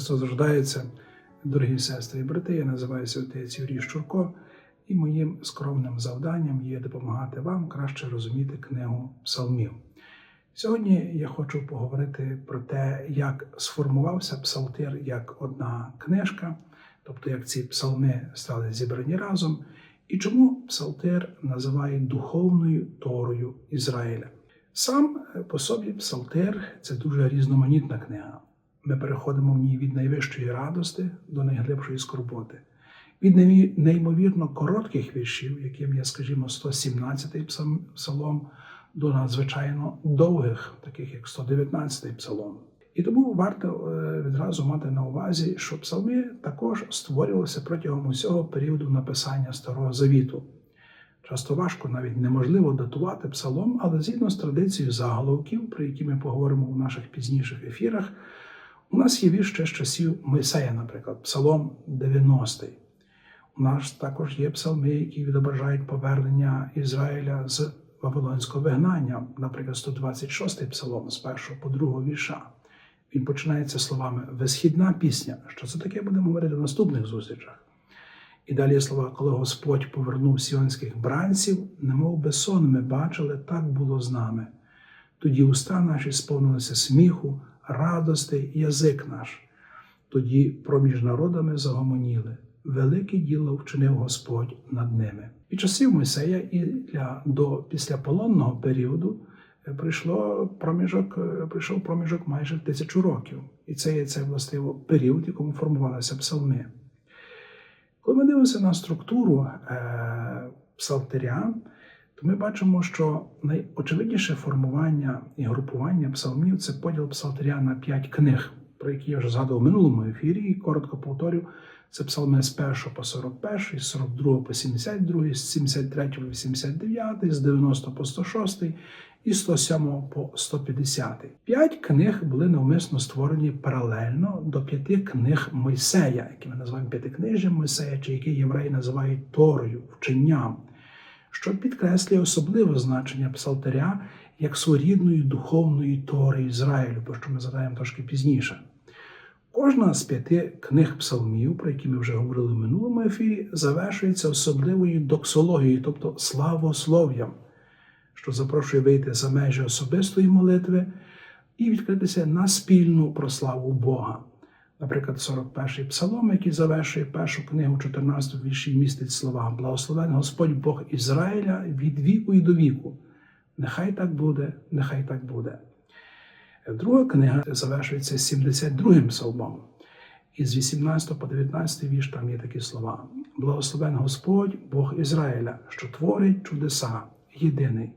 Христос рождається, дорогі сестри і брати. Я називаюся отець Юрій Щурко, і моїм скромним завданням є допомагати вам краще розуміти книгу псалмів. Сьогодні я хочу поговорити про те, як сформувався псалтир як одна книжка, тобто як ці псалми стали зібрані разом, і чому псалтир називають духовною Торою Ізраїля. Сам по собі псалтир це дуже різноманітна книга. Ми переходимо в ній від найвищої радости до найглибшої скорботи, від неймовірно коротких віршів, яким є, скажімо, 117-й псалом, до надзвичайно довгих, таких як 119-й псалом. І тому варто відразу мати на увазі, що псалми також створювалися протягом усього періоду написання Старого Завіту. Часто важко, навіть неможливо датувати псалом, але згідно з традицією заголовків, про які ми поговоримо в наших пізніших ефірах, у нас є вірш ще з часів Мойсея, наприклад, Псалом 90. У нас також є псалми, які відображають повернення Ізраїля з Вавилонського вигнання, наприклад, 126-й псалом з першого по другого вірша. Він починається словами Висхідна пісня. Що це таке будемо говорити в наступних зустрічах? І далі слова, коли Господь повернув сіонських бранців, немов би сон ми бачили, так було з нами. Тоді уста наші сповнилися сміху, радостей, язик наш. Тоді проміж народами загомоніли. Велике діло вчинив Господь над ними. І часів Мойсея і для до післяполонного періоду прийшло проміжок, прийшов проміжок майже тисячу років. І це є це властиво період, якому формувалися псалми. Коли ми дивимося на структуру е, псалтиря, то ми бачимо, що найочевидніше формування і групування псалмів це поділ псалтиря на п'ять книг, про які я вже згадував в минулому ефірі, і коротко повторю. Це псалми з 1 по 41, з 42 по 72, з 73 по 89, з 90 по 106 і 107 по 150. П'ять книг були навмисно створені паралельно до п'яти книг Мойсея, які ми називаємо п'ятикнижжям Мойсея, чи які євреї називають Торою, вченням, що підкреслює особливе значення псалтаря як своєрідної духовної Тори Ізраїлю, про що ми згадаємо трошки пізніше. Кожна з п'яти книг псалмів, про які ми вже говорили в минулому ефірі, завершується особливою доксологією, тобто славослов'ям, що запрошує вийти за межі особистої молитви і відкритися на спільну прославу Бога. Наприклад, 41-й псалом, який завершує першу книгу 14 вірші, містить слова Благословен Господь Бог Ізраїля від віку і до віку. Нехай так буде, нехай так буде. Друга книга завершується 72-м псалмом. І з 18 по 19 вірш там є такі слова: Благословен Господь, Бог Ізраїля, що творить чудеса, єдиний,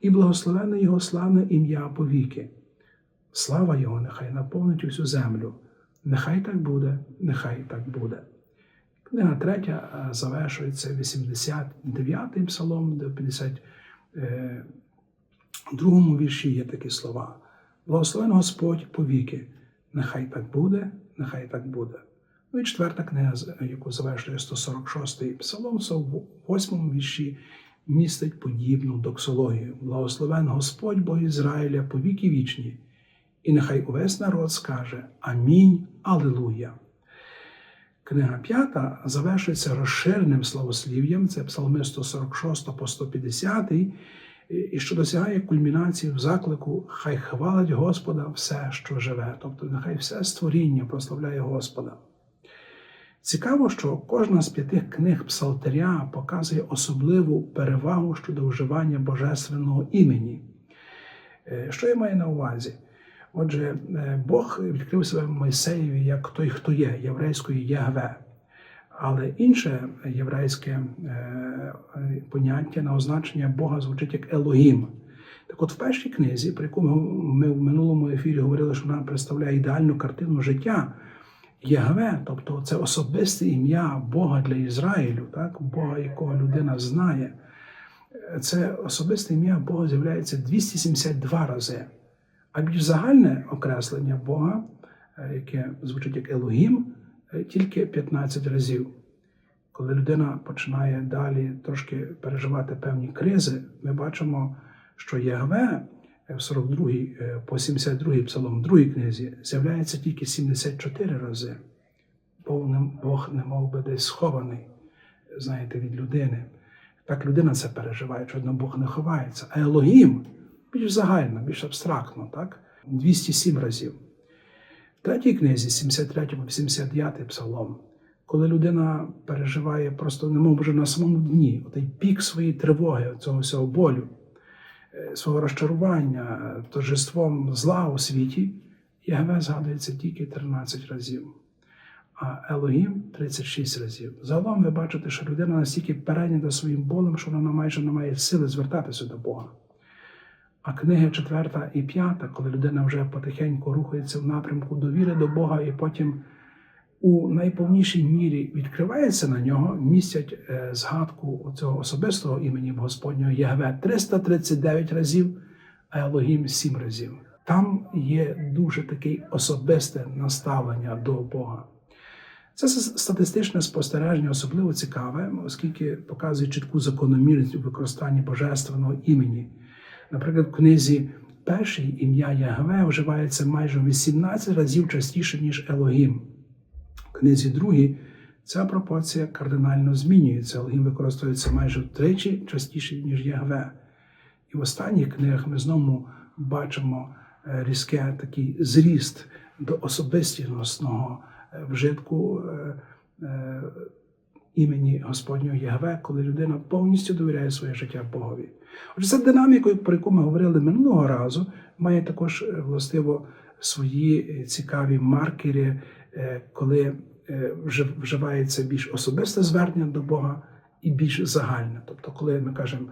і благословене Його славне ім'я повіки. Слава Його, нехай наповнить усю землю. Нехай так буде, нехай так буде. Книга третя завершується 89-м псалом, до 52-му вірші є такі слова. Благословен Господь повіки, нехай так буде, нехай так буде. Ну і четверта книга, яку завершує 146-й псалом, в восьмому вірші містить подібну доксологію. Благословен Господь Бог Ізраїля повіки вічні, і нехай увесь народ скаже Амінь, Аллилуйя. Книга п'ята завершується розширеним славослів'ям, це псалми 146 по 150 і що досягає кульмінації в заклику Хай хвалить Господа все, що живе, тобто нехай все створіння прославляє Господа. Цікаво, що кожна з п'яти книг Псалтиря показує особливу перевагу щодо вживання божественного імені. Що я маю на увазі? Отже, Бог відкрив себе Мойсеєві як той, хто є, єврейською Ягве. Але інше єврейське поняття на означення Бога звучить як Елогім. Так от в першій книзі, про яку ми в минулому ефірі говорили, що вона представляє ідеальну картину життя Ягве, тобто це особисте ім'я Бога для Ізраїлю, так? Бога, якого людина знає. Це особисте ім'я Бога з'являється 272 рази. А більш загальне окреслення Бога, яке звучить як Елогім, тільки 15 разів. Коли людина починає далі трошки переживати певні кризи, ми бачимо, що Ягве е, в 42 е, по 72 псалом, в другій книзі, з'являється тільки 74 рази. Бог не, мов би десь схований, знаєте, від людини. Так людина це переживає, що Бог не ховається. А Елогім більш загально, більш абстрактно, так? 207 разів. В третій книзі, 73 89 псалом, коли людина переживає просто немов вже на самому дні, отей пік своєї тривоги, цього всього болю, е, свого розчарування, е, торжеством зла у світі, Ягве згадується тільки 13 разів, а Елогім 36 разів. Загалом ви бачите, що людина настільки перейнята своїм болем, що вона майже не має сили звертатися до Бога. А книги 4 і 5, коли людина вже потихеньку рухається в напрямку довіри до Бога і потім у найповнішій мірі відкривається на нього, містять е, згадку цього особистого імені Господнього Ягве 339 разів, а Елогім 7 разів. Там є дуже таке особисте наставлення до Бога. Це статистичне спостереження особливо цікаве, оскільки показує чітку закономірність у використанні божественного імені. Наприклад, в книзі першій ім'я Ягве вживається майже 18 разів частіше, ніж Елогім. В книзі другій ця пропорція кардинально змінюється. Елогім використовується майже втричі частіше, ніж Ягве. І в останніх книгах ми знову бачимо е, різке такий зріст до особистісного е, вжитку е, імені Господнього Ягве, коли людина повністю довіряє своє життя Богові. Отже, ця динаміка, про яку ми говорили минулого разу, має також е, властиво свої е, цікаві маркери, е, коли вживається більш особисте звернення до Бога і більш загальне. Тобто, коли ми кажемо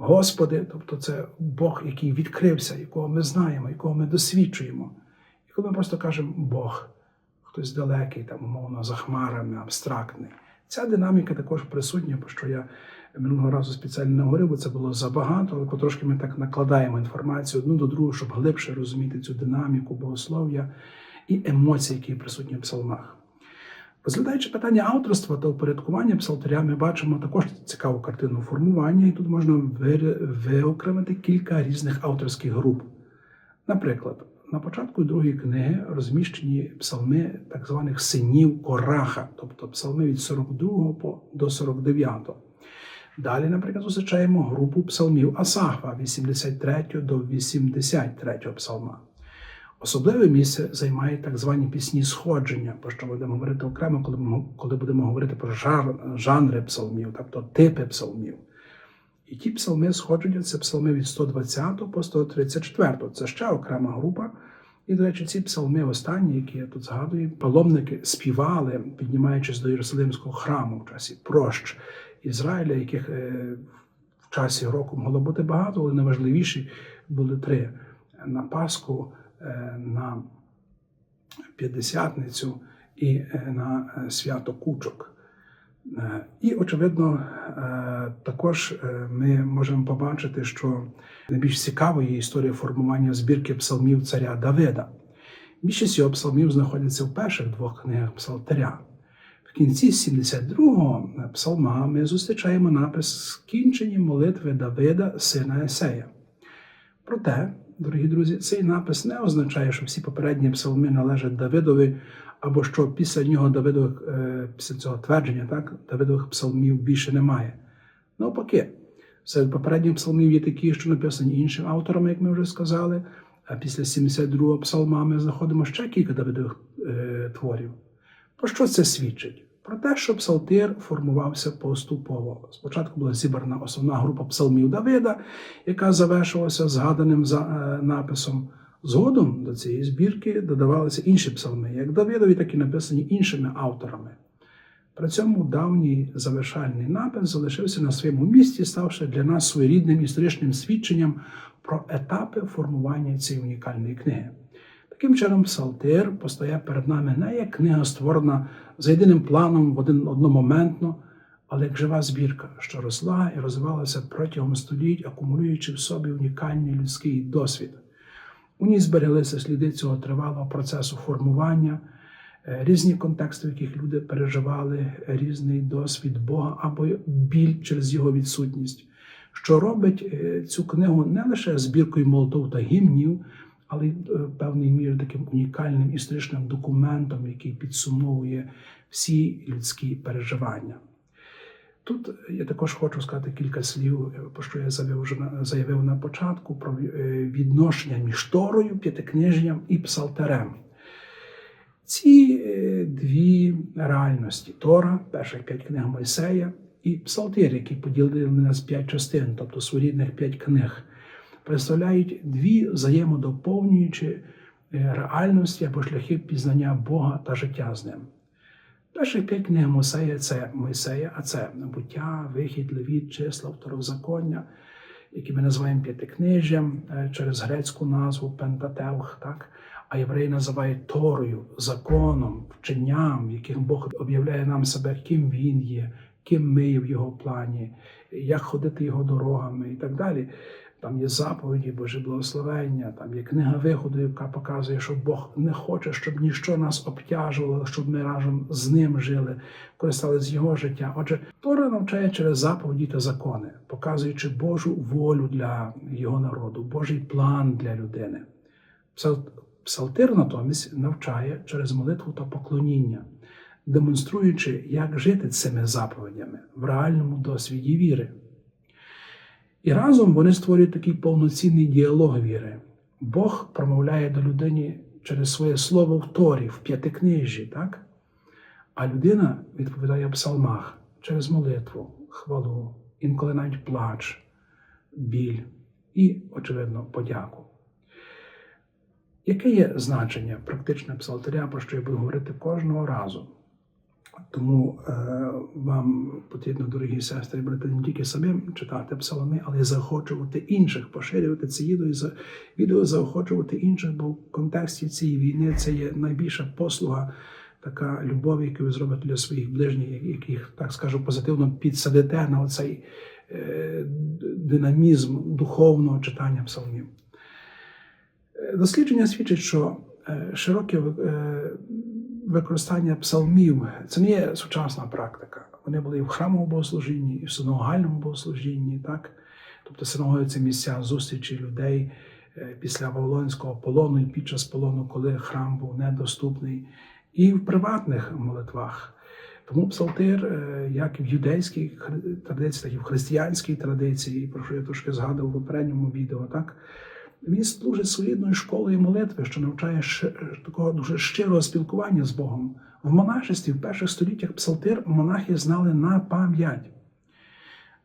Господи, тобто це Бог, який відкрився, якого ми знаємо, якого ми досвідчуємо. І коли ми просто кажемо Бог, хтось далекий, там, умовно, за хмарами, абстрактний. Ця динаміка також присутня, про що я минулого разу спеціально не говорив, бо це було забагато, але потрошки ми так накладаємо інформацію одну до другої, щоб глибше розуміти цю динаміку богослов'я і емоції, які присутні в псалмах. Розглядаючи питання авторства та упорядкування псалтаря, ми бачимо також цікаву картину формування, і тут можна виокремити кілька різних авторських груп. Наприклад, на початку другої книги розміщені псалми так званих синів Кораха, тобто псалми від 42 до 49. Далі, наприклад, зустрічаємо групу псалмів Асафа 83 до 83 псалма. Особливе місце займають так звані пісні сходження, про що будемо говорити окремо, коли, коли будемо говорити про жар, жанри псалмів, тобто типи псалмів. І ті псалми сходження це псалми від 120 по 134. Це ще окрема група. І, до речі, ці псалми останні, які я тут згадую, паломники співали, піднімаючись до Єрусалимського храму в часі прощ Ізраїля, яких е, в часі року могло бути багато, але найважливіші були три: на Пасху, е, на П'ятдесятницю і е, на свято Кучок. І, очевидно, також ми можемо побачити, що найбільш цікавою є історія формування збірки псалмів царя Давида. Більшість його псалмів знаходяться в перших двох книгах псалтаря. В кінці 72-го псалма ми зустрічаємо напис скінчені молитви Давида, сина Есея. Проте, дорогі друзі, цей напис не означає, що всі попередні псалми належать Давидові, або що після нього Давидових, е, після цього твердження, так, Давидових псалмів більше немає. Навпаки, серед попередніх псалмів є такі, що написані іншими авторами, як ми вже сказали. А після 72-го псалма ми знаходимо ще кілька Давидових е, творів. Про що це свідчить? Про те, що псалтир формувався поступово. Спочатку була зібрана основна група псалмів Давида, яка завершилася згаданим за, е, написом. Згодом до цієї збірки додавалися інші псалми, як Давидові, так і написані іншими авторами. При цьому давній завершальний напис залишився на своєму місці, ставши для нас своєрідним історичним свідченням про етапи формування цієї унікальної книги. Таким чином, Псалтир постає перед нами не як книга, створена за єдиним планом в один одномоментно, але як жива збірка, що росла і розвивалася протягом століть, акумулюючи в собі унікальний людський досвід. У ній збереглися сліди цього тривалого процесу формування, е, різні контексти, в яких люди переживали різний досвід Бога або біль через його відсутність, що робить е, цю книгу не лише збіркою молотов та гімнів, але й е, в певній таким унікальним історичним документом, який підсумовує всі людські переживання. Тут я також хочу сказати кілька слів, е, про що я заявив, на- початку, про е, відношення між Торою, п'ятикнижням і псалтерем. Ці дві реальності Тора, перших п'ять книг Мойсея, і Псалтир, які поділили на п'ять частин, тобто своєрідних п'ять книг, представляють дві взаємодоповнюючі е, реальності або шляхи пізнання Бога та життя з ним. Перших п'ять книг Мойсея це Мойсея, а це буття, вихід, левіт, числа, второзаконня, які ми називаємо п'ятикнижжям е, через грецьку назву Пентатевх, так? а євреї називають Торою, законом, вченням, в яких Бог об'являє нам себе, ким Він є, ким ми є в його плані, як ходити його дорогами і так далі. Там є заповіді, Боже благословення, там є книга виходу, яка показує, що Бог не хоче, щоб ніщо нас обтяжувало, щоб ми разом з ним жили, користалися його життя. Отже, Тора навчає через заповіді та закони, показуючи Божу волю для його народу, Божий план для людини. Псалтир натомість навчає через молитву та поклоніння, демонструючи, як жити цими заповідями в реальному досвіді віри. І разом вони створюють такий повноцінний діалог віри. Бог промовляє до людини через своє слово в Торі, в п'ятикнижжі, так? А людина відповідає в псалмах через молитву, хвалу, інколи навіть плач, біль і, очевидно, подяку. Яке є значення практичне псалтиря, про що я буду говорити кожного разу? Тому е, вам потрібно, дорогі сестри брати, не тільки самим читати псалми, але й заохочувати інших, поширювати це відео, відео заохочувати інших, бо в контексті цієї війни це є найбільша послуга, така любов, яку ви зробите для своїх ближніх, яких, так скажу, позитивно підсадите на оцей е, динамізм духовного читання псалмів. Е, Дослідження свідчить, що е, широке е, використання псалмів це не є сучасна практика. Вони були і в храмовому богослужінні, і в синагогальному богослужінні, так? Тобто синагоги це місця зустрічі людей е, після Вавилонського полону і під час полону, коли храм був недоступний, і в приватних молитвах. Тому псалтир, е, як в юдейській традиції, так і в християнській традиції, про що я трошки згадував в попередньому відео, так? Він служить солідною школою молитви, що навчає такого дуже щирого спілкування з Богом. В монашестві в перших століттях псалтир монахи знали на пам'ять.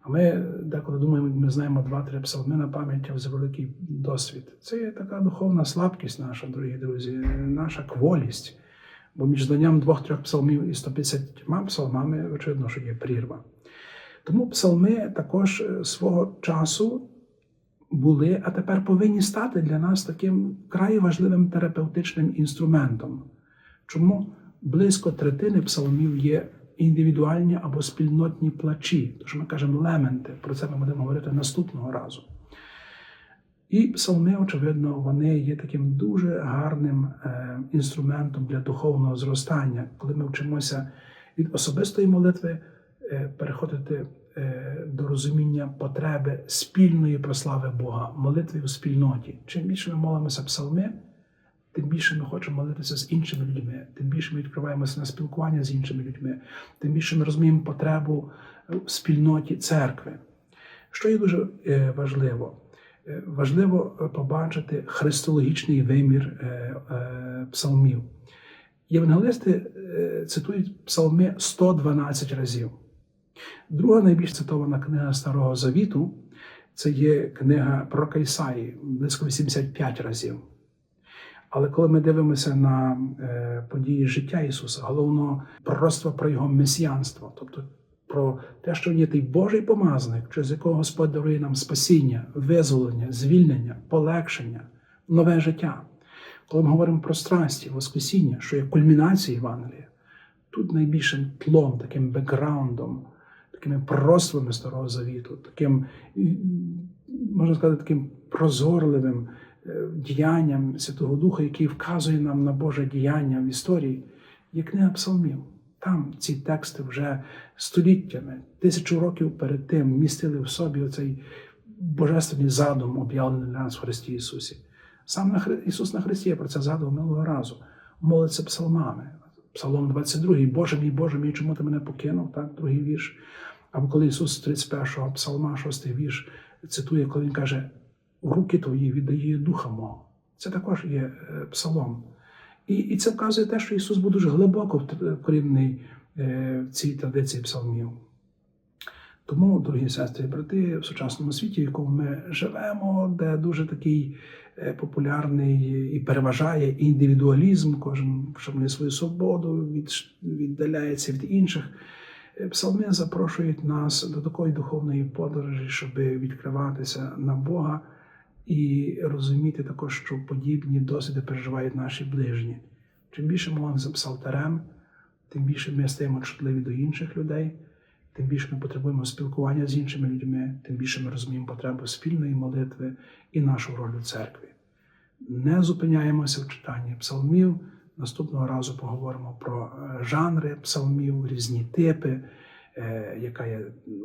А ми деколи думаємо, ми знаємо два-три псалми на пам'ять, а великий досвід. Це є така духовна слабкість наша, дорогі друзі, наша кволість. Бо між знанням двох-трьох псалмів і 150 псалмами, очевидно, що є прірва. Тому псалми також свого часу були, а тепер повинні стати для нас таким край важливим терапевтичним інструментом. Чому близько третини псалмів є індивідуальні або спільнотні плачі, тож ми кажемо лементи, про це ми будемо говорити наступного разу. І псалми, очевидно, вони є таким дуже гарним е, інструментом для духовного зростання, коли ми вчимося від особистої молитви е, переходити до розуміння потреби спільної прослави Бога, молитви у спільноті. Чим більше ми молимося псалми, тим більше ми хочемо молитися з іншими людьми, тим більше ми відкриваємося на спілкування з іншими людьми, тим більше ми розуміємо потребу в спільноті церкви. Що є дуже е, важливо? Е, Важливо е, побачити христологічний вимір е, е, псалмів. Євангелисти е, цитують псалми 112 разів. Друга найбільш цитована книга Старого Завіту це є книга про Кайсаї, близько 85 разів. Але коли ми дивимося на е, події життя Ісуса, головно пророцтво про Його месіянство, тобто про те, що Він є той Божий помазник, через якого Господь дарує нам спасіння, визволення, звільнення, полегшення, нове життя. Коли ми говоримо про страсті, Воскресіння, що є кульмінацією Євангелія, тут найбільшим тлом, таким бекграундом, такими пророцтвами Старого Завіту, таким, можна сказати, таким прозорливим е, діянням Святого Духа, який вказує нам на Боже діяння в історії, є книга псалмів. Там ці тексти вже століттями, тисячу років перед тим містили в собі оцей божественний задум, об'явлений для нас в Христі Ісусі. Сам. Ісус на Христі я про це згадував минулого разу. Молиться псалмами. Псалом 22, Боже мій, Боже мій, чому ти мене покинув? Так, другий вірш. Або коли Ісус 31-го псалма, 6 вірш, цитує, коли Він каже: руки твої віддає духа мого. Це також є е, псалом. І, і це вказує те, що Ісус був дуже глибоко вкорінений е, в цій традиції псалмів. Тому, дорогі сестри і брати, в сучасному світі, в якому ми живемо, де дуже такий е, популярний і переважає індивідуалізм, кожен шанує свою свободу, від, віддаляється від інших. Е, Псалми запрошують нас до такої духовної подорожі, щоб відкриватися на Бога і розуміти також, що подібні досвіди переживають наші ближні. Чим більше ми молимося псалтарем, тим більше ми стаємо чутливі до інших людей, тим більше ми потребуємо спілкування з іншими людьми, тим більше ми розуміємо потребу спільної молитви і нашу роль у церкві. Не зупиняємося в читанні псалмів. Наступного разу поговоримо про е, жанри псалмів, різні типи, е, яка є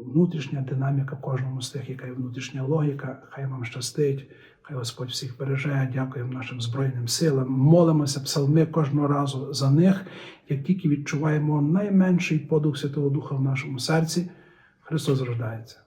внутрішня динаміка кожному з тих, яка є внутрішня логіка. Хай вам щастить, хай Господь всіх береже. Дякуємо нашим Збройним силам. Молимося псалми кожного разу за них, як тільки відчуваємо найменший подух Святого Духа в нашому серці. Христос рождається.